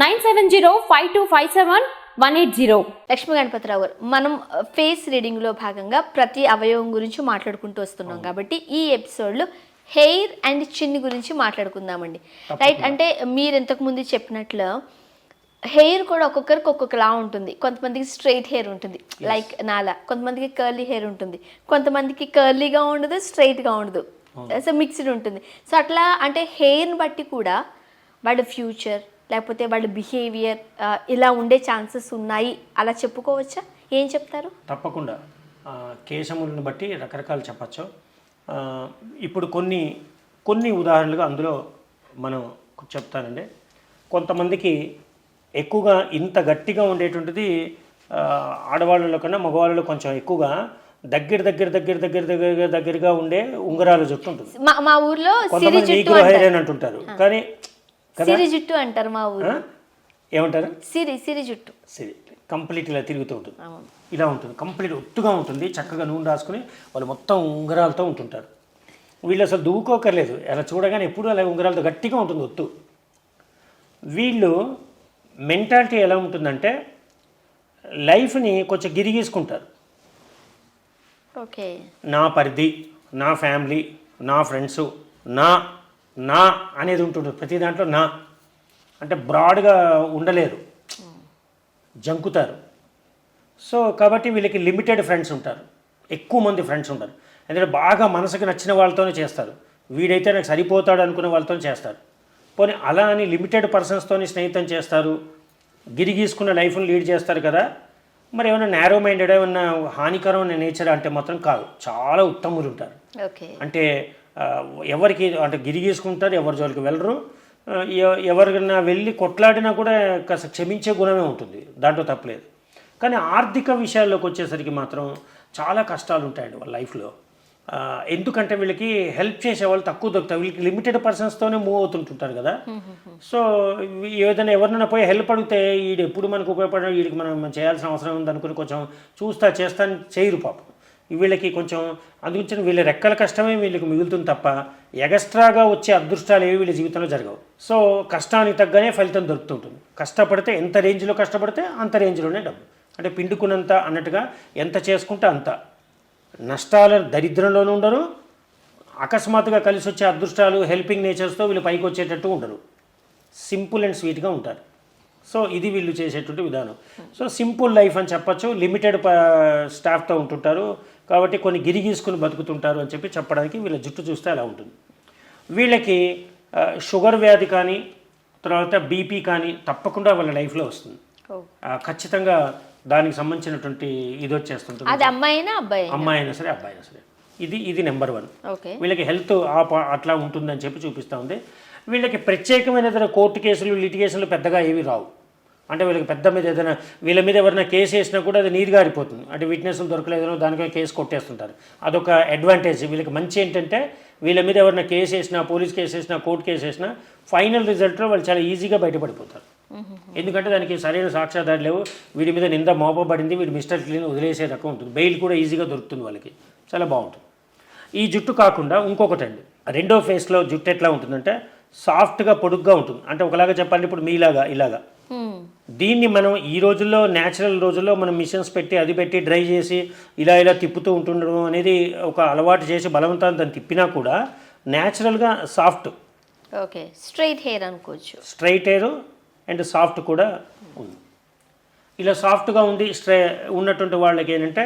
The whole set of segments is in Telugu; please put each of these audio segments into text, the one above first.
nine seven zero five two five seven one eight zero. Lakshmi Ganapathi Rao గారు మనం ఫేస్ రీడింగ్లో భాగంగా ప్రతి అవయవం గురించి మాట్లాడుకుంటూ వస్తున్నాం కాబట్టి ఈ ఎపిసోడ్లో హెయిర్ అండ్ చిన్ గురించి మాట్లాడుకుందామండి. రైట్ అంటే మీరు ఇంతకు ముందు చెప్పినట్లు హెయిర్ కూడా ఒక్కొక్కరికి ఒక్కొక్కలా ఉంటుంది. కొంతమందికి స్ట్రైట్ హెయిర్ ఉంటుంది లైక్ నాలా. కొంతమందికి కర్లీ హెయిర్ ఉంటుంది. కొంతమందికి కర్లీగా ఉండదు స్ట్రైట్గా ఉండదు. సో మిక్స్డ్ ఉంటుంది. సో అట్లా అంటే హెయిర్ని బట్టి కూడా వాళ్ళ ఫ్యూచర్ లేకపోతే వాళ్ళ బిహేవియర్ ఇలా ఉండే ఛాన్సెస్ ఉన్నాయి. అలా చెప్పుకోవచ్చా? ఏం చెప్తారు? తప్పకుండా. కేశములను బట్టి రకరకాలు చెప్పచ్చు. ఇప్పుడు కొన్ని కొన్ని ఉదాహరణలుగా అందులో మనం చెప్తానండి. కొంతమందికి ఎక్కువగా ఇంత గట్టిగా ఉండేటువంటిది ఆడవాళ్ళలో కన్నా మగవాళ్ళలో కొంచెం ఎక్కువగా దగ్గర దగ్గర దగ్గర దగ్గర దగ్గర దగ్గరగా ఉండే ఉంగరాల జుట్టు ఉంటుంది. మా మా ఊర్లో కొంతమంది అని అంటుంటారు. కానీ సిరి జుట్టు అంటారు మా ఊరు? ఏమంటారు? సిరి సిరి జుట్టు. సరే. కంప్లీట్ ఇలా తిరుగుతూ ఉంటుంది. ఇలా ఉంటుంది. కంప్లీట్ ఒత్తుగా ఉంటుంది. చక్కగా నూనె రాసుకుని వాళ్ళు మొత్తం ఉంగరాలతో ఉంటుంటారు. వీళ్ళు అసలు దువ్వుకోకర్లేదు. అలా చూడగానే ఎప్పుడు అలా ఉంగరాలతో గట్టిగా ఉంటుంది ఒత్తు. వీళ్ళు మెంటాలిటీ ఎలా ఉంటుందంటే లైఫ్ని కొంచెం గిరిగీసుకుంటారు. ఓకే. నా పరిధి నా ఫ్యామిలీ నా ఫ్రెండ్స్ నా నా అనేది ఉంటుంటుంది. ప్రతి దాంట్లో నా. అంటే బ్రాడ్గా ఉండలేరు. జంకుతారు. సో కాబట్టి వీళ్ళకి లిమిటెడ్ ఫ్రెండ్స్ ఉంటారు. ఎక్కువ మంది ఫ్రెండ్స్ ఉంటారు ఎందుకంటే బాగా మనసుకు నచ్చిన వాళ్ళతోనే చేస్తారు. వీడైతే నాకు సరిపోతాడు అనుకునే వాళ్ళతో చేస్తారు. పోనీ అలా అని లిమిటెడ్ పర్సన్స్తోని స్నేహితం చేస్తారు. గిరిగీసుకున్న లైఫ్ని లీడ్ చేస్తారు కదా. మరి ఏమైనా నేరో మైండెడ్ ఏమైనా హానికరమైన నేచర్ అంటే మాత్రం కాదు. చాలా ఉత్తములు ఉంటారు. అంటే ఎవరికి అంటే గిరిగీసుకుంటారు ఎవరి జోలికి వెళ్ళరు. ఎవరికైనా వెళ్ళి కొట్లాడినా కూడా కాస్త క్షమించే గుణమే ఉంటుంది. దాంట్లో తప్పలేదు. కానీ ఆర్థిక విషయాల్లోకి వచ్చేసరికి మాత్రం చాలా కష్టాలు ఉంటాయండి వాళ్ళ లైఫ్లో. ఎందుకంటే వీళ్ళకి హెల్ప్ చేసే వాళ్ళు తక్కువ దొరుకుతారు వీళ్ళకి లిమిటెడ్ పర్సన్స్తోనే మూవ్ అవుతుంటుంటారు కదా. సో ఏదైనా ఎవరినైనా పోయి హెల్ప్ అడిగితే వీడు ఎప్పుడు మనకు ఉపయోగపడ వీడికి మనం చేయాల్సిన అవసరం ఉంది అనుకుని కొంచెం చూస్తా చేస్తా అని చేయరు పాపం. వీళ్ళకి కొంచెం అందుకొచ్చిన వీళ్ళ రెక్కల కష్టమే వీళ్ళకి మిగులుతుంది తప్ప ఎగస్ట్రాగా వచ్చే అదృష్టాలు ఏవి వీళ్ళ జీవితంలో జరగవు. సో కష్టానికి తగ్గనే ఫలితం దొరుకుతుంటుంది. కష్టపడితే ఎంత రేంజ్లో కష్టపడితే అంత రేంజ్లోనే డబ్బు. అంటే పిండుకున్నంత అన్నట్టుగా ఎంత చేసుకుంటే అంత. నష్టాల దరిద్రంలోనూ ఉండరు. అకస్మాత్తుగా కలిసి వచ్చే అదృష్టాలు హెల్పింగ్ నేచర్స్తో వీళ్ళు పైకి వచ్చేటట్టు ఉండరు. సింపుల్ అండ్ స్వీట్గా ఉంటారు. సో ఇది వీళ్ళు చేసేటువంటి విధానం. సో సింపుల్ లైఫ్ అని చెప్పచ్చు. లిమిటెడ్ స్టాఫ్తో ఉంటుంటారు. కాబట్టి కొన్ని గిరిగీసుకుని బతుకుతుంటారు అని చెప్పి చెప్పడానికి వీళ్ళ జుట్టు చూస్తే అలా ఉంటుంది. వీళ్ళకి షుగర్ వ్యాధి కానీ తర్వాత బీపీ కానీ తప్పకుండా వాళ్ళ లైఫ్లో వస్తుంది. ఖచ్చితంగా దానికి సంబంధించినటువంటి ఇది వచ్చేస్తుంటుంది. అది అమ్మాయినా అబ్బాయి అమ్మాయి అయినా సరే అబ్బాయి అయినా సరే. ఇది ఇది నెంబర్ వన్. వీళ్ళకి హెల్త్ అట్లా ఉంటుందని చెప్పి చూపిస్తూ ఉంది. వీళ్ళకి ప్రత్యేకమైన కోర్టు కేసులు లిటిగేషన్లు పెద్దగా ఏవి రావు. అంటే వీళ్ళకి పెద్ద మీద ఏదైనా వీళ్ళ మీద ఎవరైనా కేసు వేసినా కూడా అది నీరు గారిపోతుంది. అంటే విట్నెస్లు దొరకలేదనో దానికో కేసు కొట్టేస్తుంటారు. అదొక అడ్వాంటేజ్ వీళ్ళకి మంచి ఏంటంటే వీళ్ళ మీద ఎవరైనా కేసు వేసినా పోలీస్ కేసు వేసినా కోర్టు కేసు వేసినా ఫైనల్ రిజల్ట్లో వాళ్ళు చాలా ఈజీగా బయటపడిపోతారు. ఎందుకంటే దానికి సరైన సాక్ష్యాధారాలు లేవు. వీడి మీద నింద మోపబడింది. వీడి మిస్టర్ క్లీన్ వదిలేసే రకం ఉంటుంది. బెయిల్ కూడా ఈజీగా దొరుకుతుంది వాళ్ళకి. చాలా బాగుంటుంది. ఈ జుట్టు కాకుండా ఇంకొకటి అండి. రెండో ఫేస్లో జుట్టు ఎట్లా ఉంటుందంటే సాఫ్ట్గా పొడుగ్గా ఉంటుంది. అంటే ఒకలాగా చెప్పాలి ఇప్పుడు మీలాగా ఇలాగా. దీన్ని మనం ఈ రోజుల్లో న్యాచురల్ రోజుల్లో మనం మిషన్స్ పెట్టి అది పెట్టి డ్రై చేసి ఇలా ఇలా తిప్పుతూ ఉంటుండడం అనేది ఒక అలవాటు చేసి బలవంతాన్ని దాన్ని తిప్పినా కూడా న్యాచురల్గా సాఫ్ట్ ఓకే. స్ట్రైట్ హెయిర్ అనుకోవచ్చు. స్ట్రైట్ హెయిర్ అండ్ సాఫ్ట్ కూడా ఉంది. ఇలా సాఫ్ట్గా ఉండి స్ట్రై ఉన్నటువంటి వాళ్ళకి ఏంటంటే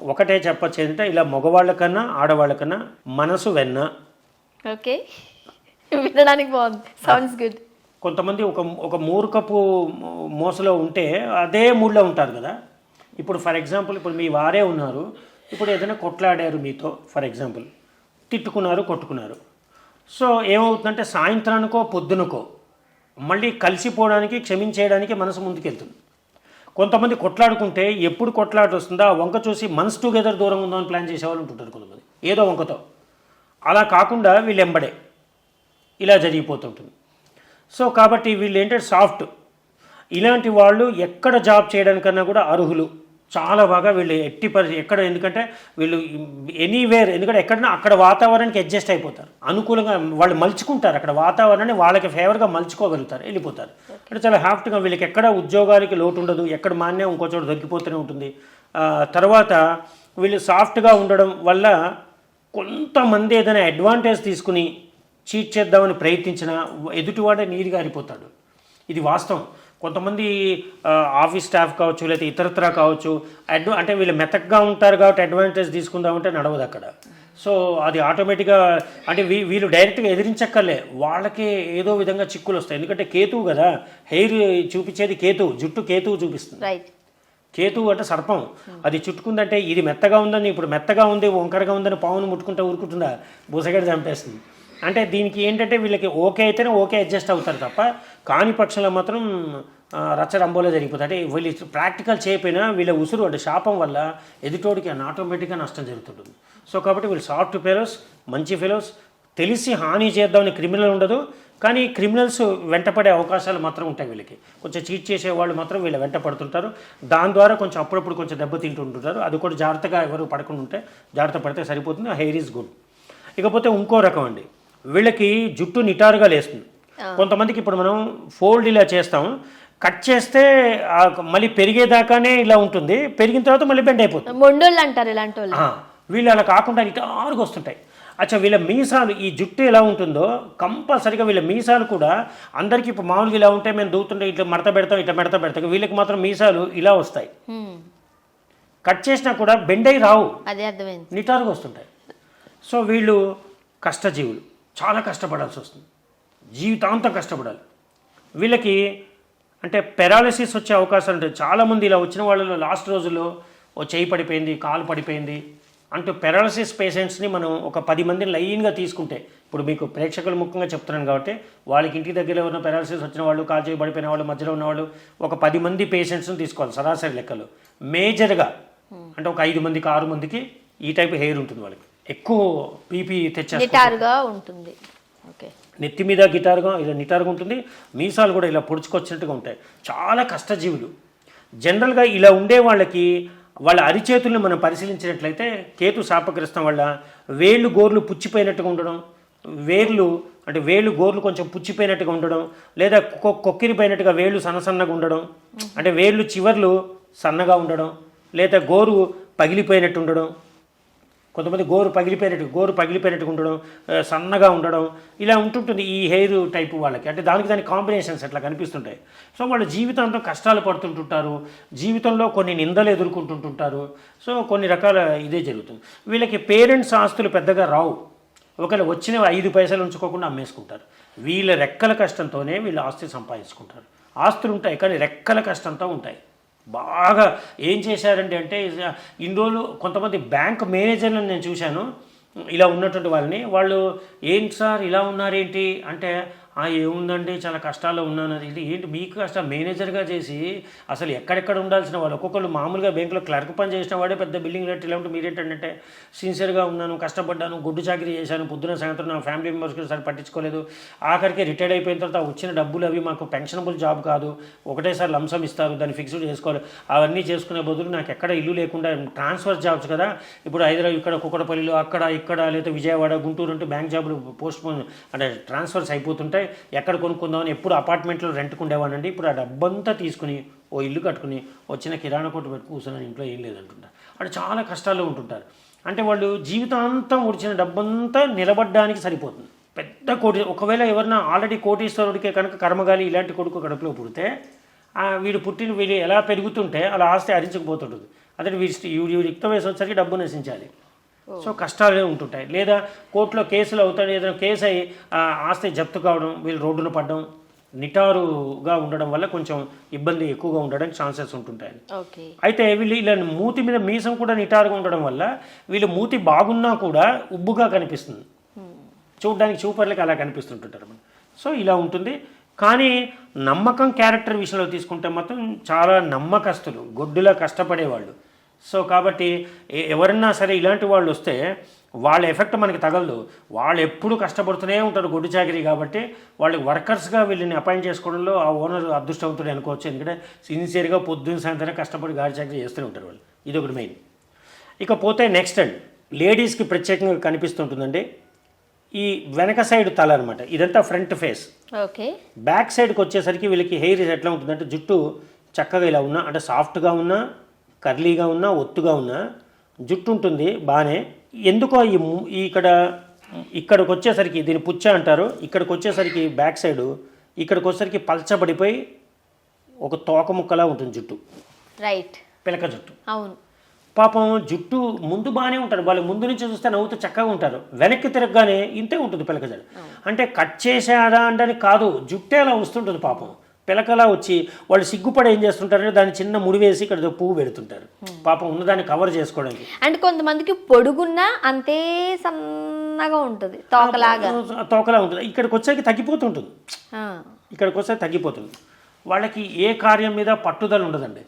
ఒకటే చెప్పచ్చు ఏంటంటే ఇలా మగవాళ్ళకన్నా ఆడవాళ్ళకన్నా మనసు వెన్న. ఓకే. వినడానికి బాగుంది. సౌండ్స్ గుడ్ కొంతమంది ఒక ఒక మూర్ఖపు మోసలో ఉంటే అదే మూడ్లో ఉంటారు కదా. ఇప్పుడు ఫర్ ఎగ్జాంపుల్ ఇప్పుడు మీ వారే ఉన్నారు. ఇప్పుడు ఏదైనా కొట్లాడారు మీతో ఫర్ ఎగ్జాంపుల్. తిట్టుకున్నారు కొట్టుకున్నారు. సో ఏమవుతుందంటే సాయంత్రానికో పొద్దునకో మళ్ళీ కలిసిపోవడానికి క్షమించేయడానికి మనసు ముందుకెళ్తుంది. కొంతమంది కొట్లాడుకుంటే ఎప్పుడు కొట్లాట వస్తుందో ఆ వంక చూసి మనసు టుగెదర్ దూరం ఉందని ప్లాన్ చేసేవాళ్ళు ఉంటుంటారు కొంతమంది. ఏదో వంకతో. అలా కాకుండా వీళ్ళు ఎంబడే ఇలా జరిగిపోతుంటుంది. సో కాబట్టి వీళ్ళు ఏంటంటే సాఫ్ట్. ఇలాంటి వాళ్ళు ఎక్కడ జాబ్ చేయడానికన్నా కూడా అర్హులు. చాలా బాగా వీళ్ళు ఎట్టి పరి ఎక్కడ ఎందుకంటే వీళ్ళు ఎనీవేర్ ఎందుకంటే ఎక్కడన్నా అక్కడ వాతావరణానికి అడ్జస్ట్ అయిపోతారు. అనుకూలంగా వాళ్ళు మలుచుకుంటారు. అక్కడ వాతావరణాన్ని వాళ్ళకి ఫేవర్గా మలుచుకోగలుగుతారు వెళ్ళిపోతారు. అంటే చాలా హ్యాప్ట్గా వీళ్ళకి ఎక్కడ ఉద్యోగాలకి లోటు ఉండదు ఎక్కడ మాన్యం ఇంకో చోట దొరికిపోతూనే ఉంటుంది. తర్వాత వీళ్ళు సాఫ్ట్గా ఉండడం వల్ల కొంతమంది ఏదైనా అడ్వాంటేజ్ తీసుకుని చీట్ చేద్దామని ప్రయత్నించినా ఎదుటివాడే నీరు గారిపోతాడు ఇది వాస్తవం. కొంతమంది ఆఫీస్ స్టాఫ్ కావచ్చు లేకపోతే ఇతరత్రా కావచ్చు అడ్వ అంటే వీళ్ళు మెతక్గా ఉంటారు కాబట్టి అడ్వాంటేజ్ తీసుకుందామంటే నడవదు అక్కడ. సో అది ఆటోమేటిక్గా అంటే వీ వీళ్ళు డైరెక్ట్గా ఎదిరించక్కర్లే. వాళ్ళకే ఏదో విధంగా చిక్కులు వస్తాయి. ఎందుకంటే కేతువు కదా హెయిర్ చూపించేది కేతువు జుట్టు కేతువు చూపిస్తుంది. రైట్ కేతువు అంటే సర్పం. అది చుట్టుకుందంటే ఇది మెత్తగా ఉందని ఇప్పుడు మెత్తగా ఉంది వంకరగా ఉందని పావును ముట్టుకుంటే ఊరుకుంటుందా? బుసగడి చంపేస్తుంది. అంటే దీనికి ఏంటంటే వీళ్ళకి ఓకే అయితేనే ఓకే అడ్జస్ట్ అవుతారు తప్ప కాని పక్షంలో మాత్రం ఆ, జరిగిపోతుంది. అంటే వీళ్ళు ప్రాక్టికల్ చేయకపోయినా వీళ్ళ ఉసురు అంటే శాపం వల్ల ఎదుటోడికి ఆటోమేటిక్గా నష్టం జరుగుతుంటుంది. సో కాబట్టి వీళ్ళు సాఫ్ట్ ఫెలోస్ మంచి ఫెలోస్ తెలిసి హాని చేద్దామని క్రిమినల్ ఉండదు కానీ క్రిమినల్స్ వెంటపడే అవకాశాలు మాత్రం ఉంటాయి వీళ్ళకి. కొంచెం చీట్ చేసే వాళ్ళు మాత్రం వీళ్ళు వెంట పడుతుంటారు. దాని ద్వారా కొంచెం అప్పుడప్పుడు కొంచెం దెబ్బతింటుంటుంటారు అది కూడా జాగ్రత్తగా ఎవరు పడకుండా ఉంటే జాగ్రత్త పడితే సరిపోతుంది. Hair is good. ఇకపోతే ఇంకో రకం అండి. వీళ్ళకి జుట్టు నిటారుగా లేస్తుంది. కొంతమందికి ఇప్పుడు మనం ఫోల్డ్ ఇలా చేస్తాం. కట్ చేస్తే మళ్ళీ పెరిగేదాకానే ఇలా ఉంటుంది. పెరిగిన తర్వాత మళ్ళీ బెండ్ అయిపోతుంది. మొండోళ్ళు అంటారు ఇలాంటి వాళ్ళు వీళ్ళు అలా కాకుండా నిటారుగా వస్తుంటాయి. అచ్చా వీళ్ళ మీసాలు ఈ జుట్టు ఎలా ఉంటుందో కంపల్సరిగా వీళ్ళ మీసాలు కూడా అందరికీ ఇప్పుడు మామూలుగా ఇలా ఉంటే మేము దూతుంటే ఇట్లా మడత పెడతాం ఇట్లా మడత పెడతాం. వీళ్ళకి మాత్రం మీసాలు ఇలా వస్తాయి. కట్ చేసినా కూడా బెండ్ అయి రావు. నిటారుగా వస్తుంటాయి. సో వీళ్ళు కష్టజీవులు. చాలా కష్టపడాల్సి వస్తుంది. జీవితాంతం కష్టపడాలి. వీళ్ళకి అంటే పెరాలసిస్ వచ్చే అవకాశాలు ఉంటాయి. చాలామంది ఇలా వచ్చిన వాళ్ళలో లాస్ట్ రోజుల్లో ఓ చేయి పడిపోయింది కాలు పడిపోయింది అంటూ పెరాలసిస్ పేషెంట్స్ని మనం ఒక పది మందిని లైన్గా తీసుకుంటే ఇప్పుడు మీకు ప్రేక్షకుల ముఖ్యంగా చెప్తున్నాను కాబట్టి వాళ్ళకి ఇంటి దగ్గర ఉన్న పెరాలసిస్ వచ్చిన వాళ్ళు కాలు చేయి పడిపోయిన వాళ్ళు మధ్యలో ఉన్న వాళ్ళు ఒక పది మంది పేషెంట్స్ని తీసుకోవాలి సరాసరి లెక్కలు. మేజర్గా అంటే ఒక ఐదు మందికి ఆరు మందికి ఈ టైప్ హెయిర్ ఉంటుంది వాళ్ళకి. ఎక్కువ పీపీ తెచ్చేస్తారు నిటారుగా ఉంటుంది. ఓకే. నెత్తి మీద గిటారుగా ఇలా నిటారుగా ఉంటుంది. మీసాలు కూడా ఇలా పొడుచుకొచ్చినట్టుగా ఉంటాయి. చాలా కష్టజీవులు. జనరల్గా ఇలా ఉండే వాళ్ళకి వాళ్ళ అరిచేతుల్ని మనం పరిశీలించినట్లయితే కేతు శాపగ్రస్తం వల్ల వేళ్ళు గోర్లు పుచ్చిపోయినట్టుగా ఉండడం వేర్లు అంటే వేళ్ళు గోర్లు కొంచెం పుచ్చిపోయినట్టుగా ఉండడం లేదా కొక్కిరిపోయినట్టుగా వేళ్ళు సన్నసన్నగా ఉండడం అంటే వేళ్ళు చివర్లు సన్నగా ఉండడం లేదా గోరు పగిలిపోయినట్టు ఉండడం కొంతమంది గోరు పగిలిపోయినట్టు గోరు పగిలిపోయినట్టుగా ఉండడం సన్నగా ఉండడం ఇలా ఉంటుంటుంది ఈ హెయిర్ టైప్ వాళ్ళకి. అంటే దానికి దాని కాంబినేషన్స్ అట్లా కనిపిస్తుంటాయి. సో వాళ్ళ జీవితంతో కష్టాలు పడుతుంటుంటారు జీవితంలో కొన్ని నిందలు ఎదుర్కొంటుంటుంటారు. సో కొన్ని రకాల ఇదే జరుగుతుంది. వీళ్ళకి పేరెంట్స్ ఆస్తులు పెద్దగా రావు. ఒకవేళ వచ్చిన ఐదు పైసలు ఉంచుకోకుండా అమ్మేసుకుంటారు. వీళ్ళ రెక్కల కష్టంతోనే వీళ్ళు ఆస్తి సంపాదించుకుంటారు. ఆస్తులు ఉంటాయి కానీ రెక్కల కష్టంతో ఉంటాయి. బాగా ఏం చేశారంటే అంటే ఇన్ని రోజులు కొంతమంది బ్యాంక్ మేనేజర్లను నేను చూశాను. ఇలా ఉన్నటువంటి వాళ్ళని. వాళ్ళు ఏంటి సార్ ఇలా ఉన్నారేంటి? అంటే ఏముందండి? చాలా కష్టాల్లో ఉన్నాను అది ఇది. ఏంటి? మీకు కష్టం మేనేజర్గా చేసి అసలు ఎక్కడెక్కడ ఉండాల్సిన వాళ్ళు? ఒక్కొక్కరు మామూలుగా బ్యాంకులో క్లర్క్ పని చేసిన వాడే పెద్ద బిల్డింగ్ రెట్టి లేకుంటే మీరేంటంటే సిన్సియర్గా ఉన్నాను కష్టపడ్డాను గుడ్డు చాకరీ చేశాను పొద్దున సాయంత్రం నా ఫ్యామిలీ మెంబర్స్కి సరి పట్టించుకోలేదు. ఆఖరికి రిటైర్డ్ అయిపోయిన తర్వాత వచ్చిన డబ్బులు అవి మాకు పెన్షనబుల్ జాబ్ కాదు. ఒకటేసారి లంసం ఇస్తారు దాన్ని ఫిక్స్డ్ చేసుకోవాలి. అవన్నీ చేసుకునే బదులు నాకు ఎక్కడ ఇల్లు లేకుండా ట్రాన్స్ఫర్ జాబ్స్ కదా. ఇప్పుడు హైదరాబాద్ ఇక్కడ కుక్కడపల్లిలో అక్కడ ఇక్కడ లేదా విజయవాడ గుంటూరు అంటే బ్యాంక్ జాబులు పోస్ట్ పోన్ అంటే ట్రాన్స్ఫర్స్ అయిపోతుంటాయి. అబ్బాయి ఎక్కడ కొనుక్కుందామని ఎప్పుడు అపార్ట్మెంట్లో రెంట్కు ఉండేవాడినండి. ఇప్పుడు ఆ డబ్బంతా తీసుకుని ఓ ఇల్లు కట్టుకుని వచ్చిన కిరాణా కొట్టు పెట్టి కూర్చున్నాను ఇంట్లో ఏం లేదంటుంటారు అంటే చాలా కష్టాల్లో ఉంటుంటారు. అంటే వాళ్ళు జీవితాంతం ఉడిచిన డబ్బంతా నిలబడడానికి సరిపోతుంది. పెద్ద కోటి ఒకవేళ ఎవరన్నా ఆల్రెడీ కోటీశ్వరుడికే కనుక కర్మగాలి ఇలాంటి కొడుకు కడుపులో పుడితే వీడు పుట్టిన వీడు ఎలా పెరుగుతుంటే అలా ఆస్తి హరించకపోతుంటుంది. అదే వీడి వీడి యుక్త వయసు వచ్చేసరికి డబ్బు నశించాలి. సో కష్టాలే ఉంటుంటాయి. లేదా కోర్టులో కేసులు అవుతాయి ఏదైనా కేసు అయ్యి ఆ ఆస్తి జప్తు కావడం వీళ్ళు రోడ్డున పడడం నిటారుగా ఉండడం వల్ల కొంచెం ఇబ్బంది ఎక్కువగా ఉండడానికి ఛాన్సెస్ ఉంటుంటాయి. అయితే వీళ్ళు ఇలా మూతి మీద మీసం కూడా నిటారుగా ఉండడం వల్ల వీళ్ళు మూతి బాగున్నా కూడా ఉబ్బుగా కనిపిస్తుంది. చూడడానికి చూపర్లకి అలా కనిపిస్తుంటుంటారు మనం సో ఇలా ఉంటుంది. కానీ నమ్మకం క్యారెక్టర్ విషయంలో తీసుకుంటే మాత్రం చాలా నమ్మకస్తులు గొడ్డులా కష్టపడేవాళ్ళు. సో కాబట్టి ఎవరన్నా సరే ఇలాంటి వాళ్ళు వస్తే వాళ్ళ ఎఫెక్ట్ మనకి తగలదు. వాళ్ళు ఎప్పుడు కష్టపడుతూనే ఉంటారు గొడ్డు చాకరీ కాబట్టి వాళ్ళకి వర్కర్స్గా వీళ్ళని అపాయింట్ చేసుకోవడంలో ఆ ఓనర్ అదృష్టవంతుడు అనుకోవచ్చు. ఎందుకంటే సిన్సియర్గా పొద్దున్న సాయంత్రం కష్టపడి గాడి చాకరీ చేస్తూనే ఉంటారు వాళ్ళు. ఇది ఒకటి మెయిన్. ఇకపోతే నెక్స్ట్ అండి లేడీస్కి ప్రత్యేకంగా కనిపిస్తుంటుందండి ఈ వెనక సైడ్ తల అనమాట ఇదంతా ఫ్రంట్ ఫేస్. ఓకే. బ్యాక్ సైడ్కి వచ్చేసరికి వీళ్ళకి హెయిర్ ఎట్లా ఉంటుందంటే జుట్టు చక్కగా ఇలా ఉన్నా అంటే సాఫ్ట్గా ఉన్నా కర్లీగా ఉన్నా ఒత్తుగా ఉన్నా జుట్టు ఉంటుంది బాగానే ఎందుకో ఈ ఇక్కడ ఇక్కడికి వచ్చేసరికి దీన్ని పుచ్చ అంటారు. ఇక్కడికి వచ్చేసరికి బ్యాక్ సైడ్ ఇక్కడికి వచ్చేసరికి పల్చబడిపోయి ఒక తోక ముక్కలా ఉంటుంది జుట్టు. రైట్. పిలక జుట్టు. అవును. పాపం జుట్టు ముందు బాగానే ఉంటారు. వాళ్ళు ముందు నుంచి చూస్తే నవ్వుతూ చక్కగా ఉంటారు. వెనక్కి తిరగగానే ఇంతే ఉంటుంది పిలకజడ అంటే కట్ చేశాడా అంటే కాదు. జుట్టే అలా వస్తుంటుంది పాపం. పిలకలా వచ్చి వాళ్ళు సిగ్గుపడి ఏం చేస్తుంటారంటే దాన్ని చిన్న ముడి వేసి ఇక్కడ పువ్వు పెడుతుంటారు. పాపం ఉన్నదాన్ని కవర్ చేసుకోవడానికి. అండ్ కొంతమందికి పొడుగున్నా అంతే సన్నగా ఉంటుంది తోకలాగా. తోకలా ఉంటుంది. ఇక్కడికి వచ్చేకి తగ్గిపోతుంటుంది. ఇక్కడికి వస్తే తగ్గిపోతుంది. వాళ్ళకి ఏ కార్యం మీద పట్టుదల ఉండదండి.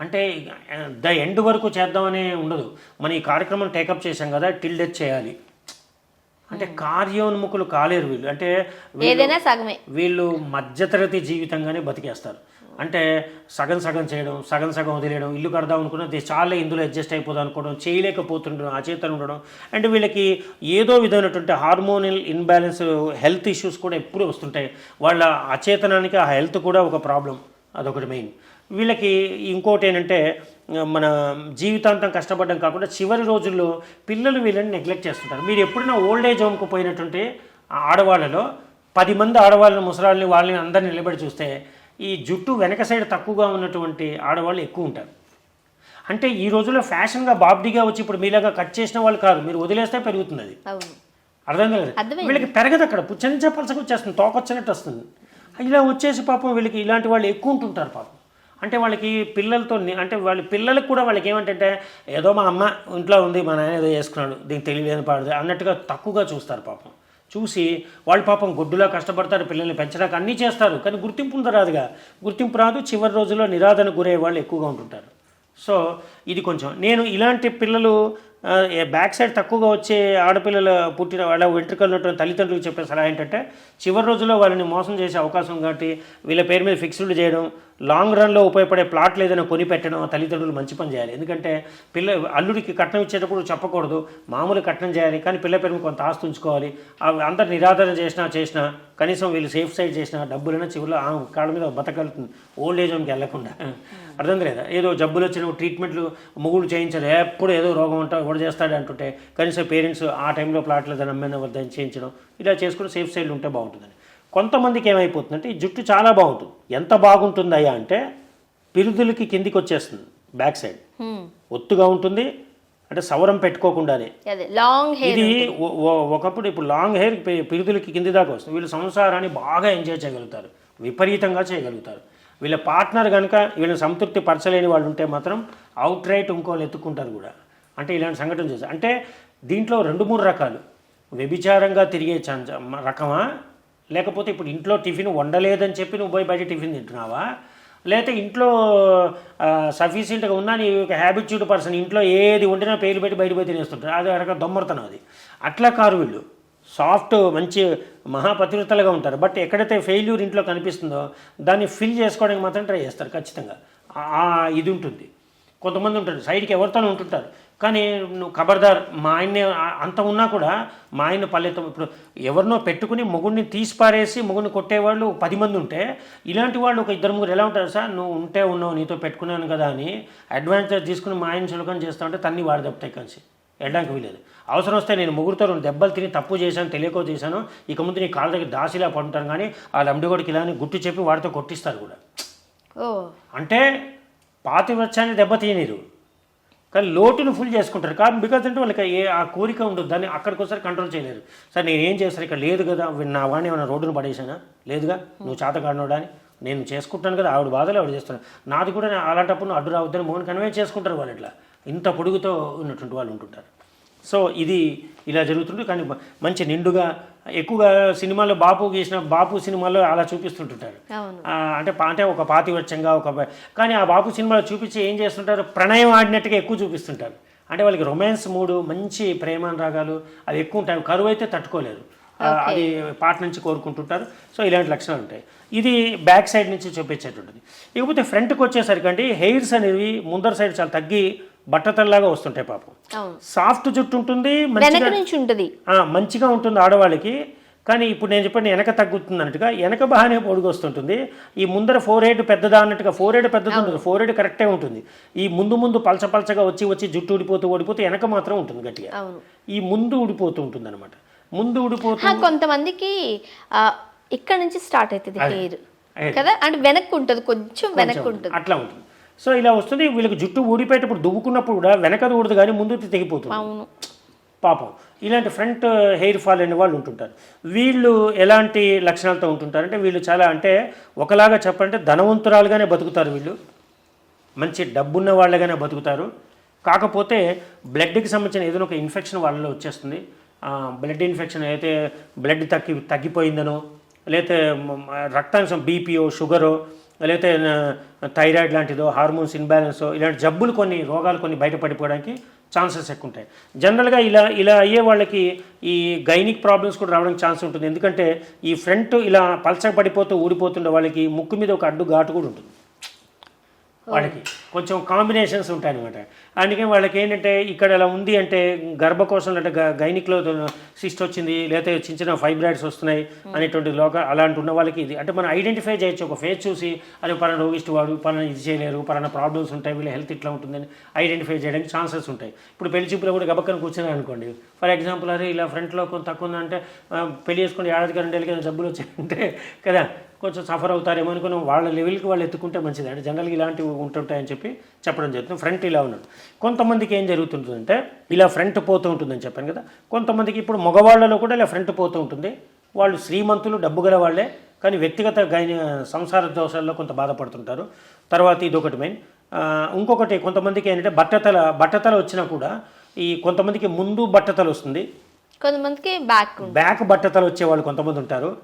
అంటే ద ఎండ్ వరకు చేద్దామనే ఉండదు. మనం ఈ కార్యక్రమం టేకప్ చేశాం కదా టిల్ డెత్ చేయాలి. అంటే కార్యోన్ముఖులు కాలేరు వీళ్ళు. అంటే ఏదైనా సగమే. వీళ్ళు మధ్యతరగతి జీవితంగానే బతికేస్తారు. అంటే సగం సగం చేయడం సగం సగం వదిలేయడం ఇల్లు కడదాం అనుకున్న చాలా ఇందులో అడ్జస్ట్ అయిపోదాం అనుకోవడం చేయలేకపోతుండడం అచేతన ఉండడం. అండ్ వీళ్ళకి ఏదో విధమైనటువంటి హార్మోనల్ ఇన్బ్యాలెన్స్ హెల్త్ ఇష్యూస్ కూడా ఎప్పుడూ వస్తుంటాయి. వాళ్ళ అచేతనానికి ఆ హెల్త్ కూడా ఒక ప్రాబ్లం. అదొకటి మెయిన్. వీళ్ళకి ఇంకోటి ఏంటంటే మన జీవితాంతం కష్టపడడం కాకుండా చివరి రోజుల్లో పిల్లలు వీళ్ళని నెగ్లెక్ట్ చేస్తుంటారు. మీరు ఎప్పుడైనా ఓల్డ్ ఏజ్ హోమ్కి పోయినటువంటి ఆ ఆడవాళ్ళలో పది మంది ఆడవాళ్ళని ముసరాళ్ళని వాళ్ళని అందరిని నిలబడి చూస్తే ఈ జుట్టు వెనక సైడ్ తక్కువగా ఉన్నటువంటి ఆడవాళ్ళు ఎక్కువ ఉంటారు. అంటే ఈ రోజుల్లో ఫ్యాషన్గా బాబ్డీగా వచ్చి ఇప్పుడు మీలాగా కట్ చేసిన వాళ్ళు కాదు. మీరు వదిలేస్తే పెరుగుతుంది అది. అర్థం కాలేదు? అర్థమైంది. వీళ్ళకి పెరగదు అక్కడ. పుచ్చనిచే పలసకు వచ్చేస్తుంది తోకొచ్చినట్టు వస్తుంది. ఇలా వచ్చేసి పాపం వీళ్ళకి ఇలాంటి వాళ్ళు ఎక్కువ ఉంటుంటారు పాపం. అంటే వాళ్ళకి పిల్లలతో అంటే వాళ్ళ పిల్లలకు కూడా వాళ్ళకి ఏమంటే ఏదో మా అమ్మ ఇంట్లో ఉంది మా నాయన ఏదో చేసుకున్నాడు దీనికి తెలియలేదు పాడదు అన్నట్టుగా తక్కువగా చూస్తారు పాపం. చూసి వాళ్ళు పాపం గొడ్డులా కష్టపడతారు పిల్లల్ని పెంచడానికి అన్నీ చేస్తారు కానీ గుర్తింపు రాదుగా? గుర్తింపు రాదు చివరి రోజుల్లో నిరాధన గురయ్యే వాళ్ళు ఎక్కువగా ఉంటుంటారు. సో ఇది కొంచెం. నేను ఇలాంటి పిల్లలు బ్యాక్ సైడ్ తక్కువగా వచ్చే ఆడపిల్లలు పుట్టిన వాళ్ళ వెంట్రుకలు ఉన్నటువంటి తల్లిదండ్రులకు చెప్పే సలహా ఏంటంటే చివరి రోజుల్లో వాళ్ళని మోసం చేసే అవకాశం కాబట్టి వీళ్ళ పేరు మీద ఫిక్స్డ్ చేయడం లాంగ్ రన్లో ఉపయోగపడే ప్లాట్లు ఏదైనా కొని పెట్టడం తల్లిదండ్రులు మంచి పని చేయాలి. ఎందుకంటే పిల్ల అల్లుడికి కట్నం ఇచ్చేటప్పుడు చెప్పకూడదు. మామూలు కట్నం చేయాలి కానీ పిల్ల పేరు కొంత ఆస్తి ఉంచుకోవాలి. అందరు నిరాదరణ చేసినా చేసినా కనీసం వీళ్ళు సేఫ్ సైడ్ చేసినా డబ్బులైనా చివరిలో ఆ కాళ్ళ మీద బతకలుతుంది ఓల్డ్ ఏజ్ హోమ్కి వెళ్ళకుండా. అర్థం లేదా? ఏదో జబ్బులు వచ్చిన ట్రీట్మెంట్లు మొగుడు చేయించదు ఎప్పుడు ఏదో రోగం ఉంటా కూడా చేస్తాడు అంటుంటే కనీసం పేరెంట్స్ ఆ టైంలో ప్లాట్లు ఏదైనా అమ్మిన వద్దని చేయించడం ఇలా చేసుకుని సేఫ్ సైడ్ ఉంటే బాగుంటుందని. కొంతమందికి ఏమైపోతుందంటే ఈ జుట్టు చాలా బాగుంటుంది. ఎంత బాగుంటుందయ్యా అంటే పిరుదులకి కిందికి వచ్చేస్తుంది బ్యాక్ సైడ్. ఒత్తుగా ఉంటుంది అంటే సవరం పెట్టుకోకుండానే. లాంగ్ హెయిర్ ఇది ఒకప్పుడు ఇప్పుడు లాంగ్ హెయిర్ పిరుదులకి కింది దాకా వస్తుంది. వీళ్ళు సంసారాన్ని బాగా ఎంజాయ్ చేయగలుగుతారు విపరీతంగా చేయగలుగుతారు. వీళ్ళ పార్ట్నర్ కనుక వీళ్ళని సంతృప్తి పరచలేని వాళ్ళు ఉంటే మాత్రం అవుట్ రైట్ ఇంకోళ్ళు ఎత్తుకుంటారు కూడా. అంటే ఇలాంటి సంఘటన చేస్తారు. అంటే దీంట్లో రెండు మూడు రకాలు. వ్యభిచారంగా తిరిగే రకమా? లేకపోతే ఇప్పుడు ఇంట్లో టిఫిన్ వండలేదని చెప్పి నువ్వు పోయి బయట టిఫిన్ తింటున్నావా? లేకపోతే ఇంట్లో సఫిషియెంట్గా ఉన్నా నీ ఒక హ్యాబిట్యూడ్ పర్సన్ ఇంట్లో ఏది వండినా పేరు పెట్టి బయట పోయి తినేస్తుంటారు. అది రకం దొమ్మరతనం అది. అట్లా కారు వీళ్ళు. సాఫ్ట్ మంచి మహాపతివ్రతలుగా ఉంటారు. బట్ ఎక్కడైతే ఫెయిల్యూర్ ఇంట్లో కనిపిస్తుందో దాన్ని ఫిల్ చేసుకోవడానికి మాత్రం ట్రై చేస్తారు ఖచ్చితంగా. ఇది ఉంటుంది. కొంతమంది ఉంటారు. సైడ్కి ఎవరితోనూ ఉంటుంటారు. కానీ నువ్వు ఖబర్దార్ మా ఆయన్ని అంత ఉన్నా కూడా మా ఆయన పల్లెతో ఇప్పుడు ఎవరినో పెట్టుకుని మొగుడిని తీసి పారేసి మొగుడిని కొట్టేవాళ్ళు పది మంది ఉంటే ఇలాంటి వాళ్ళు ఒక ఇద్దరు ముగ్గురు ఎలా ఉంటారు సార్? నువ్వు ఉంటే ఉన్నావు నీతో పెట్టుకున్నాను కదా అని అడ్వాంటేజ్ తీసుకుని మా ఆయన చులకం చేస్తా ఉంటే తన్ని వాడి దెబ్బతాయి కలిసి వెళ్ళడానికి వీలేదు అవసరం వస్తే నేను ముగ్గురితో రెండు దెబ్బలు తిని తప్పు చేశాను తెలియకో చేశాను ఇక ముందు నీ కాళ్ళ దగ్గర దాసిలా పడుంటాను కానీ ఆ లంబడిగోడికి ఇలా అని గుట్టు చెప్పి వాడితో కొట్టిస్తారు కూడా. అంటే పాతివృత్యాన్ని దెబ్బతీయనీరు కానీ లోటును ఫుల్ చేసుకుంటారు. కానీ బికాజ్ అంటే వాళ్ళకి ఏ ఆ కోరిక ఉండదు. దాన్ని అక్కడికి ఒకసారి కంట్రోల్ చేయలేరు. సార్ నేను ఏం చేస్తాను ఇక్కడ లేదు కదా. నా వాడిని ఏమైనా రోడ్డును పడేసానా లేదుగా. నువ్వు చేత కాడినోడా అని. నేను చేసుకుంటాను కదా. ఆవిడ బాధలు ఆవిడ చేస్తాను నాది కూడా అలాంటప్పుడు అడ్డు రావద్దని మోహన్ కన్వే చేసుకుంటారు వాళ్ళు ఇట్లా. ఇంత పొడుగుతో ఉన్నటువంటి వాళ్ళు ఉంటుంటారు. సో ఇది ఇలా జరుగుతుంది కానీ మంచి నిండుగా ఎక్కువగా సినిమాలో బాపు గీసిన బాపు సినిమాలో అలా చూపిస్తుంటుంటారు. అంటే అంటే ఒక పాతివచ్చంగా ఒక కానీ ఆ బాపు సినిమాలో చూపించి ఏం చేస్తుంటారు? ప్రణయం ఆడినట్టుగా ఎక్కువ చూపిస్తుంటారు. అంటే వాళ్ళకి రొమాన్స్ మూడు మంచి ప్రేమానురాగాలు అవి ఎక్కువ ఉంటాయి. కరువు అయితే తట్టుకోలేరు. ఆ, అది పాట నుంచి కోరుకుంటుంటారు. సో ఇలాంటి లక్షణాలు ఉంటాయి. ఇది బ్యాక్ సైడ్ నుంచి చూపించేటువంటిది ఇకపోతే ఫ్రంట్కి వచ్చేసరికి హెయిర్స్ అనేవి ముందర సైడ్ చాలా తగ్గి బట్టతల్లాగా వస్తుంటాయి పాపం. సాఫ్ట్ జుట్టు ఉంటుంది ఉంటుంది. ఆ, మంచిగా ఉంటుంది ఆడవాళ్ళకి. కానీ ఇప్పుడు నేను చెప్పండి వెనక తగ్గుతుంది అన్నట్టుగా వెనక బాగానే పొడుగు వస్తుంటుంది. ఈ ముందర ఫోర్ హెడ్ పెద్దదా అన్నట్టుగా ఫోర్ హెడ్ పెద్దది ఉంటుంది. ఫోర్ హెడ్ కరెక్టే ఉంటుంది. ఈ ముందు ముందు పలచ పలచగా వచ్చి వచ్చి జుట్టు ఊడిపోతూ ఊడిపోతూ వెనక మాత్రం ఉంటుంది గట్టిగా. ఈ ముందు ఊడిపోతూ ఉంటుంది అనమాట ముందు ఊడిపోతూ హా, కొంతమందికి ఇక్కడ నుంచి స్టార్ట్ అవుతుంది హెయిర్. కదా? అంటే వెనక్కి ఉంటుంది కొంచెం వెనక్కి ఉంటుంది. అట్లా ఉంటుంది. సో ఇలా వస్తుంది వీళ్ళకి జుట్టు ఊడిపోయేటప్పుడు దువ్వుకున్నప్పుడు కూడా వెనకది ఊడదు కానీ ముందు తెగిపోతుంది. అవును. పాపం. ఇలాంటి ఫ్రంట్ హెయిర్ ఫాల్ అనే వాళ్ళు ఉంటుంటారు. వీళ్ళు ఎలాంటి లక్షణాలతో ఉంటుంటారు అంటే వీళ్ళు చాలా అంటే ఒకలాగా చెప్పాలంటే ధనవంతురాలుగానే బతుకుతారు వీళ్ళు. మంచి డబ్బున్న వాళ్ళగానే బతుకుతారు. కాకపోతే బ్లడ్కి సంబంధించిన ఏదైనా ఒక ఇన్ఫెక్షన్ వాళ్ళలో వచ్చేస్తుంది. బ్లడ్ ఇన్ఫెక్షన్ అయితే బ్లడ్ తగ్గి తగ్గిపోయిందనో లేకపోతే రక్తాంశం బీపీఓ షుగరో లేకపోతే థైరాయిడ్ లాంటిదో హార్మోన్స్ ఇన్బ్యాలెన్సో ఇలాంటి జబ్బులు కొన్ని రోగాలు కొన్ని బయటపడిపోవడానికి ఛాన్సెస్ ఎక్కువ ఉంటాయి జనరల్గా ఇలా ఇలా అయ్యే వాళ్ళకి ఈ గైనిక్ ప్రాబ్లమ్స్ కూడా రావడానికి ఛాన్స్ ఉంటుంది. ఎందుకంటే ఈ ఫ్రంట్ ఇలా పలచగా పడిపోతూ ఊడిపోతుండే వాళ్ళకి ముక్కు మీద ఒక అడ్డు ఘాటు కూడా ఉంటుంది. వాళ్ళకి కొంచెం కాంబినేషన్స్ ఉంటాయి అనమాట అందుకే వాళ్ళకి ఏంటంటే ఇక్కడ ఇలా ఉంది అంటే గర్భకోశం అంటే గ- గైనిక్లో సిస్ట్ వచ్చింది లేకపోతే చిన్న చిన్న ఫైబ్రాయిడ్స్ వస్తున్నాయి అనేటువంటి లోక అలాంటి ఉన్న వాళ్ళకి ఇది. అంటే మనం ఐడెంటిఫై చేయొచ్చు ఒక ఫేస్ చూసి అదే పలానా రోగిస్ట్ వాడు పలానా ఇది చేయలేరు పలానా ప్రాబ్లమ్స్ ఉంటాయి వీళ్ళ హెల్త్ ఇట్లా ఉంటుందని ఐడెంటిఫై చేయడానికి ఛాన్సెస్ ఉంటాయి. ఇప్పుడు పెళ్ళి చూపులో కూడా గబక్కన కూర్చున్నారు అనుకోండి. ఫర్ ఎగ్జాంపుల్ అరే ఇలా ఫ్రంట్లో కొంత తక్కువ ఉందంటే పెళ్ళి చేసుకుని ఏడాదికి రెండు ఏళ్ళకి జబ్బులు వచ్చాయంటే కదా కొంచెం సఫర్ అవుతారేమో అనుకుని వాళ్ళ లెవెల్కి వాళ్ళు ఎత్తుకుంటే మంచిది. అంటే జనరల్గా ఇలాంటివి ఉంటుంటాయని చెప్పి చెప్పడం జరుగుతుంది. ఫ్రంట్ ఇలా ఉన్నాడు. కొంతమందికి ఏం జరుగుతుంటుందంటే ఇలా ఫ్రంట్ పోతూ ఉంటుందని చెప్పాను కదా కొంతమందికి ఇప్పుడు మగవాళ్ళలో కూడా ఇలా ఫ్రంట్ పోతూ ఉంటుంది. వాళ్ళు శ్రీమంతులు డబ్బు గల వాళ్ళే కానీ వ్యక్తిగత గైన సంసార దోషాల్లో కొంత బాధపడుతుంటారు. తర్వాత ఇదొకటి మెయిన్. ఆ, ఇంకొకటి కొంతమందికి ఏంటంటే బట్టతల బట్టతల వచ్చినా కూడా ఈ కొంతమందికి ముందు బట్టతల వస్తుంది. కొంతమందికి బ్యాక్ బ్యాక్ బట్టతలు వచ్చేవాళ్ళు కొంతమంది ఉంటారు.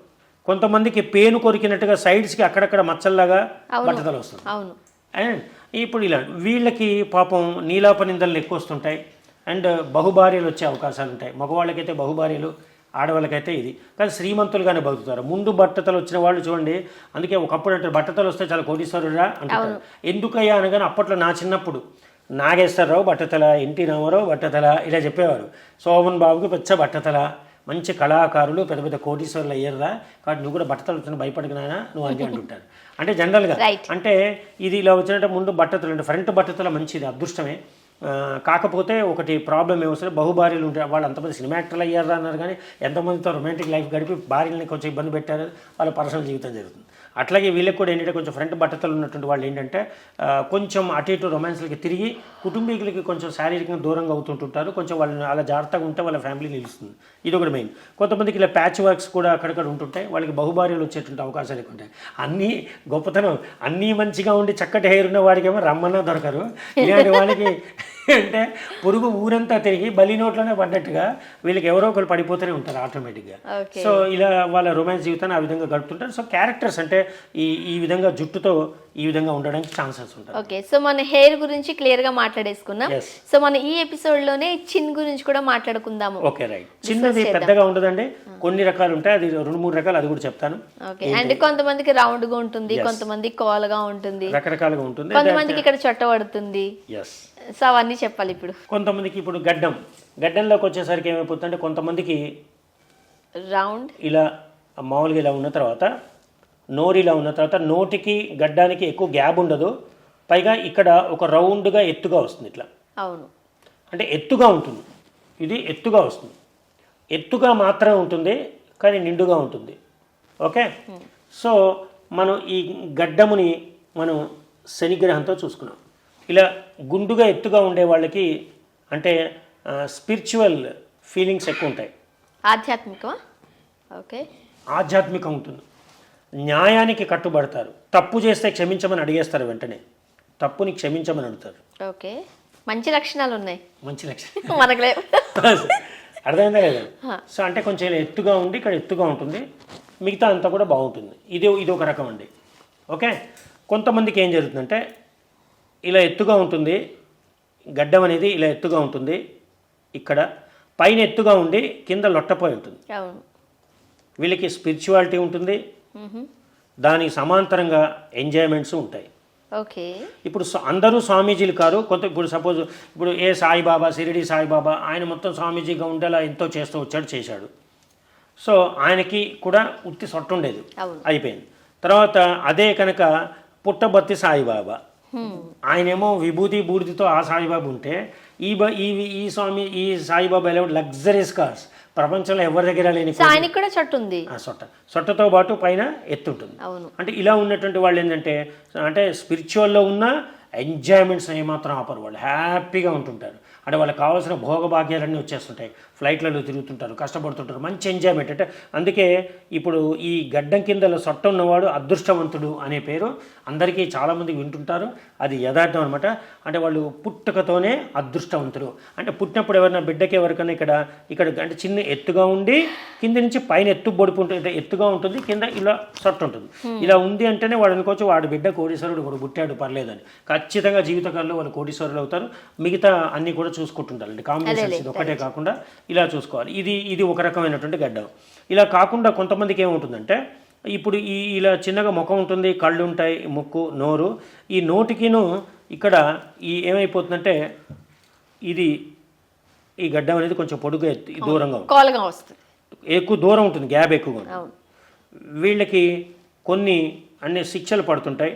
కొంతమందికి పేను కొరికినట్టుగా సైడ్స్కి అక్కడక్కడ మచ్చల్లాగా బట్టతలు వస్తుంది. అవును. అండ్ ఇప్పుడు ఇలా వీళ్ళకి పాపం నీలాపనిందలు ఎక్కువ వస్తుంటాయి అండ్ బహుభార్యలు వచ్చే అవకాశాలు ఉంటాయి. మగవాళ్ళకైతే బహుభార్యలు ఆడవాళ్ళకైతే ఇది. కానీ శ్రీమంతులుగానే బతుకుతారు. ముందు బట్టతలు వచ్చిన వాళ్ళు చూడండి. అందుకే ఒకప్పుడు అంటే బట్టతలు వస్తే చాలా కోటీశ్వరుడా అంటారు ఎందుకయ్యా అనగానే అప్పట్లో నా చిన్నప్పుడు నాగేశ్వరరావు బట్టతల ఎన్టీ రామారావు బట్టతల ఇలా చెప్పేవారు. సోమన్ బాబుకి పెద్ద బట్టతల మంచి కళాకారులు పెద్ద పెద్ద కోటీశ్వరులు అయ్యారురా. కాబట్టి నువ్వు కూడా బట్టతలు వచ్చిన భయపడినానా నువ్వు అని అంటుంటారు. అంటే జనరల్గా. అంటే ఇది ఇలా వచ్చినట్టు ముందు బట్టతలు అంటే ఫ్రంట్ బట్టతల మంచిది అదృష్టమే. కాకపోతే ఒకటి ప్రాబ్లం ఏమొస్తుంది బహుభార్యలు ఉంటాయి వాళ్ళు అంతమంది సినిమా యాక్టర్లు అయ్యారా అన్నారు కానీ ఎంతమందితో రొమాంటిక్ లైఫ్ గడిపి భార్యలని కొంచెం ఇబ్బంది పెట్టారు వాళ్ళ పర్సనల్ జీవితం జరుగుతుంది. అట్లాగే వీళ్ళకి కూడా ఏంటంటే కొంచెం ఫ్రంట్ బట్టతలు ఉన్నటువంటి వాళ్ళు ఏంటంటే కొంచెం అటు ఇటు రొమాన్స్లకి తిరిగి కుటుంబీకులకి కొంచెం శారీరకంగా దూరంగా అవుతుంటుంటారు. కొంచెం వాళ్ళని అలా జాగ్రత్తగా ఉంటే వాళ్ళ ఫ్యామిలీ నిలుస్తుంది. ఇది ఒకటి మెయిన్. కొంతమందికి ఇలా ప్యాచ్ వర్క్స్ కూడా అక్కడక్కడ ఉంటుంటాయి. వాళ్ళకి బహుభార్యలు వచ్చేటువంటి అవకాశాలు ఎక్కువ ఉంటాయి. అన్నీ గొప్పతనం. అన్నీ మంచిగా ఉండి చక్కటి హెయిర్ ఉన్న వాడికేమో రమ్మన్నా దొరకరు. ఇలాంటి వాళ్ళకి అంటే పురుగు ఊరంతా తిరిగి బలి నోట్లోనే పడ్డట్టుగా వీళ్ళకి ఎవరో ఒకరు పడిపోతూనే ఉంటారు ఆటోమేటిక్గా సో ఇలా వాళ్ళ రొమాన్స్ జీవితాన్ని ఆ విధంగా గడుపుతుంటారు. సో క్యారెక్టర్స్ అంటే ఈ ఈ విధంగా జుట్టుతో ఈ విధంగా ఉండడానికి ఛాన్సెస్ ఉంటాయి. ఓకే సో మన హెయిర్ గురించి క్లియర్గా మాట్లాడేసుకున్నాం. సో మన ఈ ఎపిసోడ్లోనే చిన్ గురించి కూడా మాట్లాడుకుందాము. ఓకే రైట్ చిన్నది పెద్దగా ఉండదండి. కొన్ని రకాలు ఉంటాయి. అది రెండు మూడు రకాలు అది కూడా చెప్తాను. ఓకే అండ్ కొంతమందికి రౌండ్గా ఉంటుంది కొంతమంది కోలగా ఉంటుంది. రకరకాలుగా ఉంటుంది. కొంతమందికి ఇక్కడ చొట్ట పడుతుంది ఎస్ సో అవన్నీ చెప్పాలి ఇప్పుడు. కొంతమందికి ఇప్పుడు గడ్డం. గడ్డంలోకి వచ్చేసరికి ఏమైపోతుందంటే కొంతమందికి రౌండ్ ఇలా మామూలుగా ఇలా ఉన్న తర్వాత నోరు ఇలా ఉన్న తర్వాత నోటికి గడ్డానికి ఎక్కువ గ్యాప్ ఉండదు. పైగా ఇక్కడ ఒక రౌండ్గా ఎత్తుగా వస్తుంది ఇట్లా. అవును. అంటే ఎత్తుగా ఉంటుంది. ఇది ఎత్తుగా వస్తుంది. ఎత్తుగా మాత్రమే ఉంటుంది కానీ నిండుగా ఉంటుంది. ఓకే? సో మనం ఈ గడ్డముని మనం శనిగ్రహంతో చూసుకున్నాం. ఇలా గుండుగా ఎత్తుగా ఉండే వాళ్ళకి అంటే స్పిరిచువల్ ఫీలింగ్స్ ఎక్కువ ఉంటాయి. ఆధ్యాత్మికమా? ఓకే. ఆధ్యాత్మికం ఉంటుంది. న్యాయానికి కట్టుబడతారు. తప్పు చేస్తే క్షమించమని అడిగేస్తారు వెంటనే. తప్పుని క్షమించమని అడుగుతారు. ఓకే. మంచి లక్షణాలు ఉన్నాయి. మంచి లక్షణం మనకు అర్థమైందా లేదా? సో అంటే కొంచెం ఎత్తుగా ఉండి ఇక్కడ ఎత్తుగా ఉంటుంది. మిగతా అంతా కూడా బాగుంటుంది. ఇది ఇది ఒక రకం అండి. ఓకే? కొంతమందికి ఏం జరుగుతుందంటే ఇలా ఎత్తుగా ఉంటుంది. గడ్డం అనేది ఇలా ఎత్తుగా ఉంటుంది. ఇక్కడ పైన ఎత్తుగా ఉండి కింద లొట్టపోయి ఉంటుంది. వీళ్ళకి స్పిరిచువాలిటీ ఉంటుంది. దానికి సమాంతరంగా ఎంజాయ్మెంట్స్ ఉంటాయి. ఓకే. ఇప్పుడు అందరూ స్వామీజీలు కారు. కొంత ఇప్పుడు సపోజ్ ఇప్పుడు ఏ సాయిబాబా షిరిడి సాయిబాబా ఆయన మొత్తం స్వామీజీగా ఉండేలా ఎంతో చేస్తూ వచ్చాడు చేశాడు. సో ఆయనకి కూడా ఉత్తి సొట్ట ఉండేది అవును. అయిపోయింది. తర్వాత అదే కనుక పుట్టబర్తి సాయిబాబా. ఆయనేమో విభూతి బూడిదితో ఆ సాయిబాబా ఉంటే ఈ బ ఈ ఈ స్వామి ఈ సాయిబాబా ఎలా లగ్జరీస్ కార్స్. ప్రపంచంలో ఎవరి దగ్గర లేని ఆయనకి కూడా చట్టు ఉంది. ఆ సొట్ట. సొట్టతో పాటు పైన ఎత్తుంటుంది. అవును. అంటే ఇలా ఉన్నటువంటి వాళ్ళు ఏంటంటే అంటే స్పిరిచువల్లో ఉన్న ఎంజాయ్మెంట్స్ ఏమాత్రం ఆపరు వాళ్ళు. హ్యాపీగా ఉంటుంటారు. అంటే వాళ్ళకి కావాల్సిన భోగభాగ్యాలన్నీ వచ్చేస్తుంటాయి. ఫ్లైట్లలో తిరుగుతుంటారు కష్టపడుతుంటారు మంచి ఎంజాయ్మెంట్ అంటే అందుకే ఇప్పుడు ఈ గడ్డం కింద సొట్ట ఉన్నవాడు అదృష్టవంతుడు అనే పేరు అందరికీ చాలామంది వింటుంటారు. అది యథార్థం అనమాట అంటే వాళ్ళు పుట్టుకతోనే అదృష్టవంతుడు అంటే పుట్టినప్పుడు ఎవరైనా బిడ్డకి ఎవరికైనా ఇక్కడ ఇక్కడ అంటే చిన్న ఎత్తుగా ఉండి కింద నుంచి పైన ఎత్తు బొడుపు ఉంటుంది అంటే ఎత్తుగా ఉంటుంది కింద ఇలా సొట్ట ఉంటుంది. ఇలా ఉంది అంటేనే వాడు అనుకోవచ్చు వాడి బిడ్డ కోటీశ్వరుడు కూడా పుట్టాడు పర్లేదని. ఖచ్చితంగా జీవితకాలంలో వాళ్ళు కోటీశ్వరులు అవుతారు. మిగతా అన్ని కూడా చూసుకుంటుంటారు అంటే కాంబినేషన్స్ ఇది ఒకటే కాకుండా ఇలా చూసుకోవాలి. ఇది ఇది ఒక రకమైనటువంటి గడ్డం. ఇలా కాకుండా కొంతమందికి ఏముంటుందంటే ఇప్పుడు ఈ ఇలా చిన్నగా ముఖం ఉంటుంది కళ్ళు ఉంటాయి ముక్కు నోరు. ఈ నోటికిను ఇక్కడ ఈ ఏమైపోతుందంటే ఇది ఈ గడ్డం అనేది కొంచెం పొడుగు దూరంగా కోలగా వస్తుంది. ఎక్కువ దూరం ఉంటుంది గ్యాప్ ఎక్కువగా వీళ్ళకి కొన్ని అన్ని శిక్షలు పడుతుంటాయి.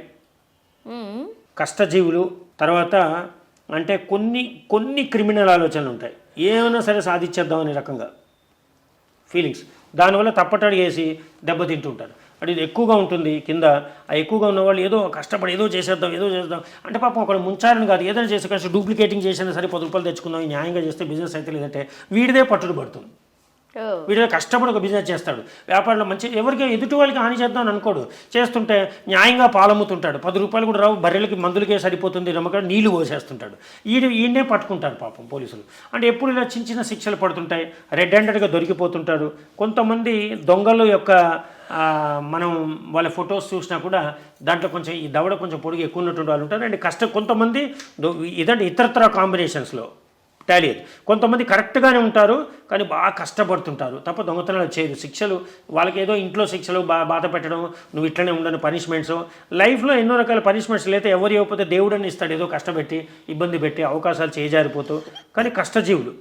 కష్టజీవులు తర్వాత అంటే కొన్ని కొన్ని క్రిమినల్ ఆలోచనలు ఉంటాయి. ఏమైనా సరే సాధించేద్దాం అనే రకంగా ఫీలింగ్స్ దానివల్ల తప్పటడి వేసి దెబ్బతింటుంటారు అంటే ఇది ఎక్కువగా ఉంటుంది కింద ఆ ఎక్కువగా ఉన్న వాళ్ళు ఏదో కష్టపడి ఏదో చేసేద్దాం ఏదో చేద్దాం అంటే పాపం ఒకళ్ళు ముంచారని కాదు ఏదైనా చేసే కష్టం డూప్లికేటింగ్ చేసినా సరే పది రూపాయలు తెచ్చుకుందాం న్యాయంగా చేస్తే బిజినెస్ అయితే లేదంటే వీడిదే పట్టుడు పడుతుంది. వీడియో కష్టపడి ఒక బిజినెస్ చేస్తాడు. వ్యాపారంలో మంచి ఎవరికి ఎదుటి వాళ్ళకి హాని చేద్దామని అనుకోడు. చేస్తుంటే న్యాయంగా పాలమ్ముతుంటాడు. పది రూపాయలు కూడా రావు బర్రెలకి మందులకే సరిపోతుంది నమ్మకం నీళ్ళు పోసేస్తుంటాడు. ఈడు ఈయనే పట్టుకుంటారు పాపం పోలీసులు. అంటే ఎప్పుడు ఇలా చిన్న చిన్న శిక్షలు పడుతుంటాయి రెడ్ హ్యాండెడ్గా దొరికిపోతుంటాడు. కొంతమంది దొంగల యొక్క మనం వాళ్ళ ఫొటోస్ చూసినా కూడా దాంట్లో కొంచెం ఈ దవడ కొంచెం పొడుగు ఎక్కువ ఉన్నటువంటి వాళ్ళు ఉంటారు. అండ్ కష్ట కొంతమంది ఇదంటే ఇతరత్ర కాంబినేషన్స్లో టాలీ కొంతమంది కరెక్ట్గానే ఉంటారు కానీ బాగా కష్టపడుతుంటారు. తప్ప దొంగతనాలు చేయదు శిక్షలు వాళ్ళకి ఏదో ఇంట్లో శిక్షలు బా బాధ పెట్టడం నువ్వు ఇట్లనే ఉండని పనిష్మెంట్స్. లైఫ్లో ఎన్నో రకాల పనిష్మెంట్స్ లేకపోతే ఎవరు ఇవ్వకపోతే దేవుడని ఇస్తాడు. ఏదో కష్టపెట్టి ఇబ్బంది పెట్టి అవకాశాలు చేజారిపోతూ కానీ కష్టజీవులు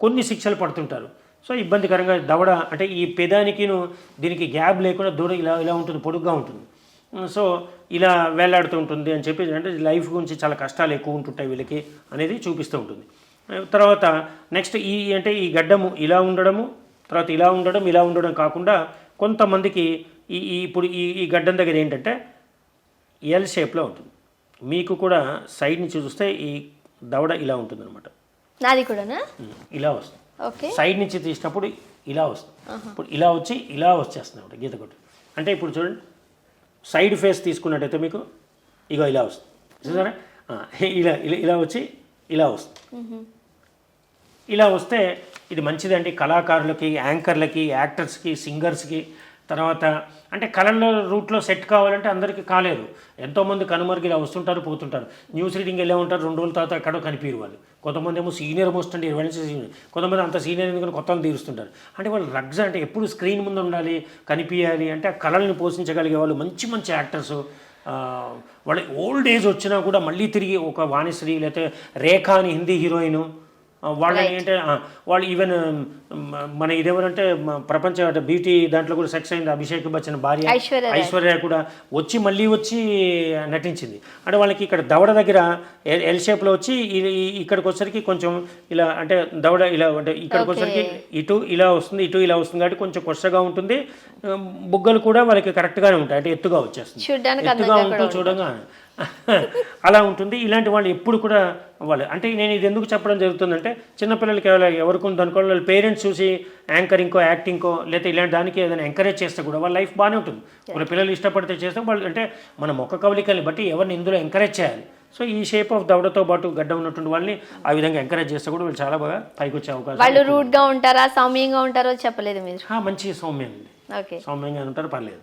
కొన్ని శిక్షలు పడుతుంటారు. సో ఇబ్బందికరంగా దవడ అంటే ఈ పెదానికిను దీనికి గ్యాప్ లేకుండా దూరం ఇలా ఇలా ఉంటుంది పొడుగ్గా ఉంటుంది. సో ఇలా వేలాడుతూ ఉంటుంది అని చెప్పి అంటే లైఫ్ గురించి చాలా కష్టాలు ఎక్కువ ఉంటుంటాయి వీళ్ళకి అనేది చూపిస్తూ ఉంటుంది. తర్వాత నెక్స్ట్ ఈ అంటే ఈ గడ్డము ఇలా ఉండడము తర్వాత ఇలా ఉండడం ఇలా ఉండడం కాకుండా కొంతమందికి ఈ ఇప్పుడు ఈ ఈ గడ్డం దగ్గర ఏంటంటే ఎల్ షేప్లో ఉంటుంది. మీకు కూడా సైడ్ నుంచి చూస్తే ఈ దవడ ఇలా ఉంటుందన్నమాట. నాది కూడానా? ఇలా వస్తుంది. ఓకే. సైడ్ నుంచి తీసినప్పుడు ఇలా వస్తుంది. ఇప్పుడు ఇలా వచ్చి ఇలా వచ్చేస్తుంది అనమాట గీత కొట్టి. అంటే ఇప్పుడు చూడండి సైడ్ ఫేస్ తీసుకున్నట్టయితే మీకు ఇగో ఇలా వస్తుంది. చూసారా? ఇలా ఇలా ఇలా వచ్చి ఇలా వస్తుంది. ఇలా వస్తే ఇది మంచిదండి. కళాకారులకి యాంకర్లకి యాక్టర్స్కి సింగర్స్కి తర్వాత అంటే కళల రూట్లో సెట్ కావాలంటే అందరికీ కాలేదు. ఎంతోమంది కనుమరుగు ఇలా వస్తుంటారు పోతుంటారు. న్యూస్ రీడింగ్ వెళ్ళే ఉంటారు రెండు రోజుల తర్వాత ఎక్కడో కనిపించారు వాళ్ళు. కొంతమంది ఏమో సీనియర్ మోస్ట్ అండి ఇరవై నుంచి సీనియర్. కొంతమంది అంత సీనియర్ ఎందుకని కొత్తలు తీరుస్తుంటారు. అంటే వాళ్ళు రగ్స్ అంటే ఎప్పుడు స్క్రీన్ ముందు ఉండాలి కనిపించాలి అంటే ఆ కళల్ని పోషించగలిగే వాళ్ళు మంచి మంచి యాక్టర్స్ వాళ్ళ ఓల్డ్ ఏజ్ వచ్చినా కూడా మళ్ళీ తిరిగి ఒక వాణిశ్రీ లేకపోతే రేఖ అని హిందీ హీరోయిన్ వాళ్ళని ఏంటంటే వాళ్ళు ఈవెన్ మన ఇదేమనంటే మ- ప్రపంచ బ్యూటీ దాంట్లో కూడా సెక్స్ అయింది అభిషేక్ బచ్చన్ భార్య. ఐశ్వర్య రాయ్. ఐశ్వర్య కూడా వచ్చి మళ్ళీ వచ్చి నటించింది. అంటే వాళ్ళకి ఇక్కడ దవడ దగ్గర ఎల్- షేప్లో వచ్చి ఇక్కడికి వచ్చరికి కొంచెం ఇలా అంటే దవడ ఇలా అంటే ఇక్కడికి వచ్చరికి ఇటు ఇలా వస్తుంది ఇటు ఇలా వస్తుంది కాబట్టి కొంచెం కొత్తగా ఉంటుంది. బుగ్గలు కూడా వాళ్ళకి కరెక్ట్గానే ఉంటాయి. అంటే ఎత్తుగా వచ్చేస్తుంది. చూడ్డానికి ఎత్తుగా ఉంటూ చూడంగా అలా ఉంటుంది. ఇలాంటి వాళ్ళు ఎప్పుడు కూడా వాళ్ళు అంటే నేను ఇది ఎందుకు చెప్పడం జరుగుతుందంటే చిన్నపిల్లలకి ఎవరు ఎవరికి ఉంది అనుకో వాళ్ళ పేరెంట్స్ చూసి యాంకరింగ్కో యాక్టింగ్కో లేకపోతే ఇలాంటి దానికి ఏదైనా ఎంకరేజ్ చేస్తే కూడా వాళ్ళ లైఫ్ బాగానే ఉంటుంది. వాళ్ళ పిల్లలు ఇష్టపడితే చేస్తే వాళ్ళు అంటే మన మొక్క కవలికల్ని బట్టి ఎవరిని ఇందులో ఎంకరేజ్ చేయాలి. సో ఈ షేప్ ఆఫ్ దవడతో పాటు గడ్డ ఉన్నటువంటి వాళ్ళని ఆ విధంగా ఎంకరేజ్ చేస్తే కూడా వాళ్ళు చాలా బాగా పైకి వచ్చే అవకాశం వాళ్ళు రూట్గా ఉంటారా సౌమ్యంగా ఉంటారో చెప్పలేదు మీరు? మంచి సౌమ్యం ఉంది ఓకే సౌమ్యంగా ఉంటారు పర్లేదు.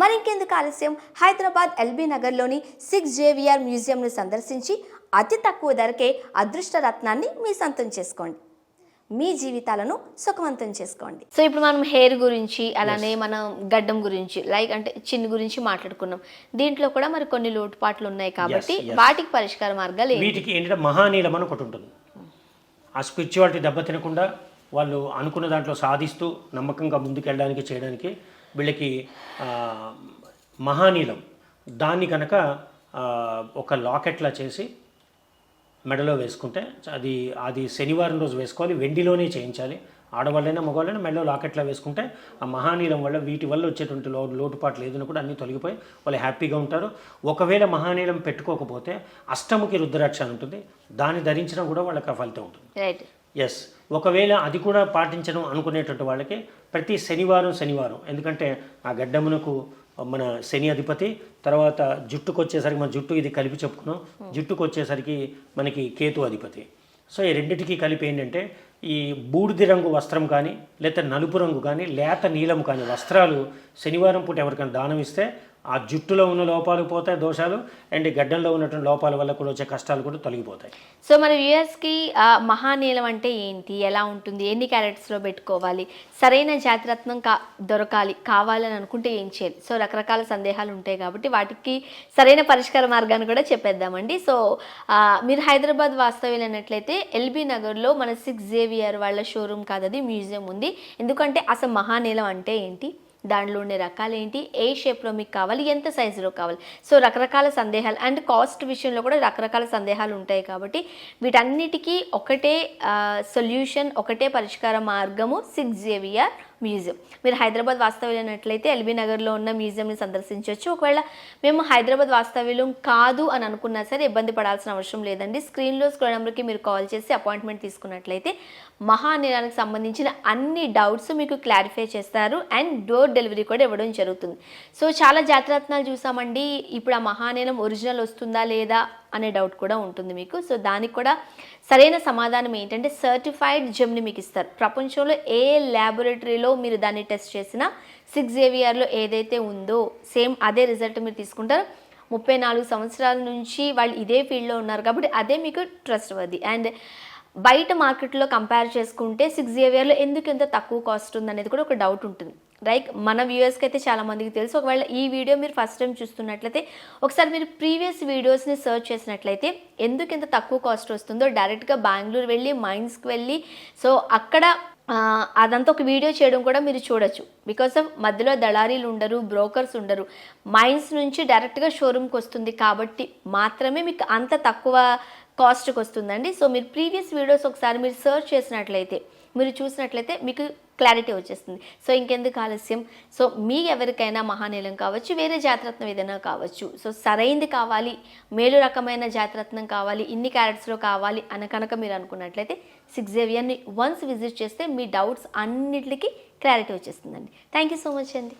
మరింకెందుకు ఆలస్యం? హైదరాబాద్ ఎల్బీ నగర్లోని సిక్స్ జేవిఆర్ మ్యూజియంను సందర్శించి అతి తక్కువ ధరకే అదృష్ట రత్నాన్ని మీ సొంతం చేసుకోండి. మీ జీవితాలను సుఖవంతం చేసుకోండి. సో ఇప్పుడు మనం హెయిర్ గురించి అలానే మనం గడ్డం గురించి లైక్ అంటే చిన్న గురించి మాట్లాడుకున్నాం. దీంట్లో కూడా మరి కొన్ని లోటుపాట్లు ఉన్నాయి కాబట్టి. వాటికి పరిష్కార మార్గాలు వీటికి ఏంటంటే మహానీలం అని ఒకటి ఉంటుంది. ఆ స్పిరిచువాలిటీ దెబ్బతినకుండా వాళ్ళు అనుకున్న దాంట్లో సాధిస్తూ నమ్మకంగా ముందుకెళ్ళడానికి చేయడానికి వీళ్ళకి మహానీలం. దాన్ని కనుక ఒక లాకెట్లా చేసి మెడలో వేసుకుంటే అది అది శనివారం రోజు వేసుకోవాలి వెండిలోనే చేయించాలి. ఆడవాళ్ళైనా మగవాళ్ళైనా మెడలో లాకెట్లా వేసుకుంటే ఆ మహానీలం వల్ల వీటి వల్ల వచ్చేటువంటి లో లోటుపాట్లు ఏదైనా కూడా అన్నీ తొలగిపోయి వాళ్ళు హ్యాపీగా ఉంటారు. ఒకవేళ మహానీలం పెట్టుకోకపోతే అష్టముఖి రుద్రాక్ష అని ఉంటుంది. దాన్ని ధరించినా కూడా వాళ్ళకి ఆ ఫలితం ఉంటుంది. ఎస్ ఒకవేళ అది కూడా పాటించడం అనుకునేటువంటి వాళ్ళకి ప్రతి శనివారం శనివారం. ఎందుకంటే ఆ గడ్డమునకు మన శని అధిపతి తర్వాత జుట్టుకు వచ్చేసరికి మన జుట్టు ఇది కలిపి చెప్పుకున్నాం. జుట్టుకు వచ్చేసరికి మనకి కేతు అధిపతి. సో ఈ రెండిటికి కలిపి ఏంటంటే ఈ బూడిద రంగు వస్త్రం కానీ లేకపోతే నలుపు రంగు కానీ లేత నీలం కానీ వస్త్రాలు శనివారం పూట ఎవరికైనా దానం ఇస్తే ఆ జుట్టులో ఉన్న లోపాలు పోతాయి దోషాలు అండ్ గడ్డంలో ఉన్నటువంటి లోపాల వల్ల కూడా వచ్చే కష్టాలు కూడా తొలగిపోతాయి. సో మన వ్యూయర్స్కి మహానీలం అంటే ఏంటి? ఎలా ఉంటుంది? ఎన్ని క్యారెట్స్లో పెట్టుకోవాలి? సరైన జాతిరత్నం కా దొరకాలి కావాలని అనుకుంటే ఏం చేయాలి? సో రకరకాల సందేహాలు ఉంటాయి కాబట్టి వాటికి సరైన పరిష్కార మార్గాన్ని కూడా చెప్పేద్దామండి. సో మీరు హైదరాబాద్ వాస్తవ్యులు అన్నట్లయితే ఎల్బీ నగర్లో మన సిక్స్ జేవియర్ వాళ్ళ షోరూమ్ కాదది మ్యూజియం ఉంది. ఎందుకంటే అసలు మహానీలం అంటే ఏంటి? దాంట్లో ఉండే రకాలు ఏంటి ఏ షేప్లో మీకు కావాలి? ఎంత సైజులో కావాలి? సో రకరకాల సందేహాలు అండ్ కాస్ట్ విషయంలో కూడా రకరకాల సందేహాలు ఉంటాయి కాబట్టి వీటన్నిటికీ ఒకటే సొల్యూషన్ ఒకటే పరిష్కార మార్గము సిక్స్ జేవిఆర్ మ్యూజియం మీరు హైదరాబాద్ వాస్తవ్యులైనట్లయితే ఎల్బీ నగర్లో ఉన్న మ్యూజియంని సందర్శించవచ్చు. ఒకవేళ మేము హైదరాబాద్ వాస్తవ్యులం కాదు అని అనుకున్నా సరే ఇబ్బంది పడాల్సిన అవసరం లేదండి. స్క్రీన్లో స్క్రోల్ నెంబర్కి మీరు కాల్ చేసి అపాయింట్మెంట్ తీసుకున్నట్లయితే మహానిరానికి సంబంధించిన అన్ని డౌట్స్ మీకు క్లారిఫై చేస్తారు అండ్ డోర్ డెలివరీ కూడా ఇవ్వడం జరుగుతుంది. సో చాలా జాతరత్నాలు చూసామండి. ఇప్పుడు ఆ మహానీలం ఒరిజినల్ వస్తుందా లేదా అనే డౌట్ కూడా ఉంటుంది మీకు. సో దానికి కూడా సరైన సమాధానం ఏంటంటే సర్టిఫైడ్ జెమ్ని మీకు ఇస్తారు. ప్రపంచంలో ఏ ల్యాబొరేటరీలో మీరు దాన్ని టెస్ట్ చేసినా సిక్స్ ఏవిఆర్లో ఏదైతే ఉందో సేమ్ అదే రిజల్ట్ మీరు తీసుకుంటారు. ముప్పై నాలుగు సంవత్సరాల నుంచి వాళ్ళు ఇదే ఫీల్డ్లో ఉన్నారు కాబట్టి అదే మీకు ట్రస్ట్ వర్ది అండ్ బయట మార్కెట్లో కంపేర్ చేసుకుంటే సిక్స్ ఏవిఆర్లో ఎందుకు ఎంత తక్కువ కాస్ట్ ఉంది అనేది కూడా ఒక డౌట్ ఉంటుంది. లైక్ మన వ్యూయర్స్కి అయితే చాలా మందికి తెలుసు. ఒకవేళ ఈ వీడియో మీరు ఫస్ట్ టైం చూస్తున్నట్లయితే ఒకసారి మీరు ప్రీవియస్ వీడియోస్ని సర్చ్ చేసినట్లయితే ఎందుకు ఎంత తక్కువ కాస్ట్ వస్తుందో డైరెక్ట్గా బెంగళూరు వెళ్ళి మైన్స్కి వెళ్ళి సో అక్కడ అదంతా ఒక వీడియో చేయడం కూడా మీరు చూడొచ్చు. బికాస్ ఆఫ్ మధ్యలో దళారీలు ఉండరు బ్రోకర్స్ ఉండరు. మైన్స్ నుంచి డైరెక్ట్గా షోరూమ్కి వస్తుంది కాబట్టి మాత్రమే మీకు అంత తక్కువ కాస్ట్కి వస్తుందండి. సో మీరు ప్రీవియస్ వీడియోస్ ఒకసారి మీరు సర్చ్ చేసినట్లయితే మీరు చూసినట్లయితే మీకు క్లారిటీ వచ్చేస్తుంది. సో ఇంకెందుకు ఆలస్యం? సో మీ ఎవరికైనా మహానీలం కావచ్చు వేరే జాతరత్నం ఏదైనా కావచ్చు. సో సరైంది కావాలి మేలు రకమైన జాతరత్నం కావాలి ఇన్ని క్యారెట్స్లో కావాలి అని కనుక మీరు అనుకున్నట్లయితే సిక్స్ జేవియర్ని వన్స్ విజిట్ చేస్తే మీ డౌట్స్ అన్నిటికీ క్లారిటీ వచ్చేస్తుందండి. థ్యాంక్ యూ సో మచ్ అండి.